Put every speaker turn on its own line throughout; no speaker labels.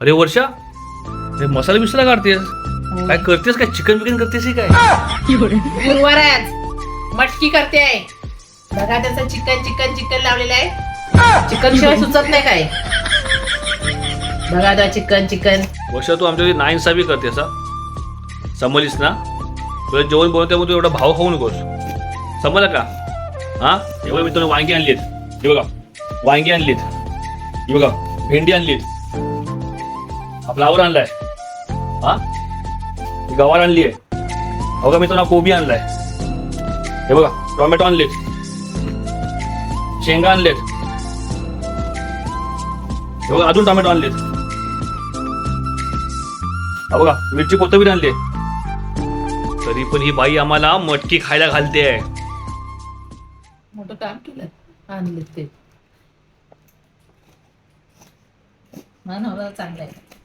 अरे वर्षा हे मसाला बिसाला काढतेस? काय करतेस काय? चिकन बिकन करतेस की काय?
गुरुवार आहे आज मटकी करते बघा त्याचं चिकन चिकन चिकन लावलेलं आहे. चिकन शिवाय सुचत नाही काय. बघा आता चिकन चिकन.
वर्षा तू आमच्या नाईन्साबी करतेस हा? समजलीस ना? तुला जेवण बनवते मग तू एवढा भाव खाऊ नकोस. समजलं का? हा? हे बघा मी तुला वांगी आणलीत. हे बघा. वांगी आणलीत. हे बघा. भेंडी आणलीत. हा फ्लावर आणलाय. हा? गवार आणली आहे बघा मी तुला कोबी आणलाय. हे बघा टोमॅटो आणलेत. शेंगा आणलेत. हे बघा अजून टोमॅटो आणलेत. हा बघा मिरची कोथंबीर आणली तरी पण ही बाई आम्हाला मटकी खायला घालते.
मोठं काम केलं आणले ते. हा नवरा चांगला आहे.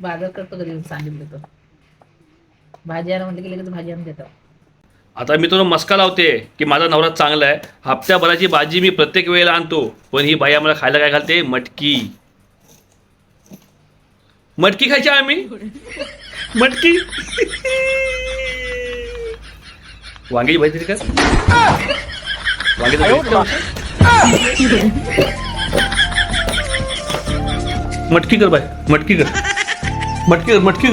बाजार करतो सांगितलं तर भाजी आणा म्हटलं की लगेच भाजी आणून
आता मी तुला मस्का लावते की माझा नवरा चांगला आहे. हप्त्याभराची भाजी मी प्रत्येक वेळेला आणतो पण ही बाई आम्हाला खायला काय घालते? मटकी. मटकी खायची आम्ही? मटकी? वांग्याची भाजी तरी वांग्याची भाजी मटकी कर बाय मटकी कर. मटकी मटकी.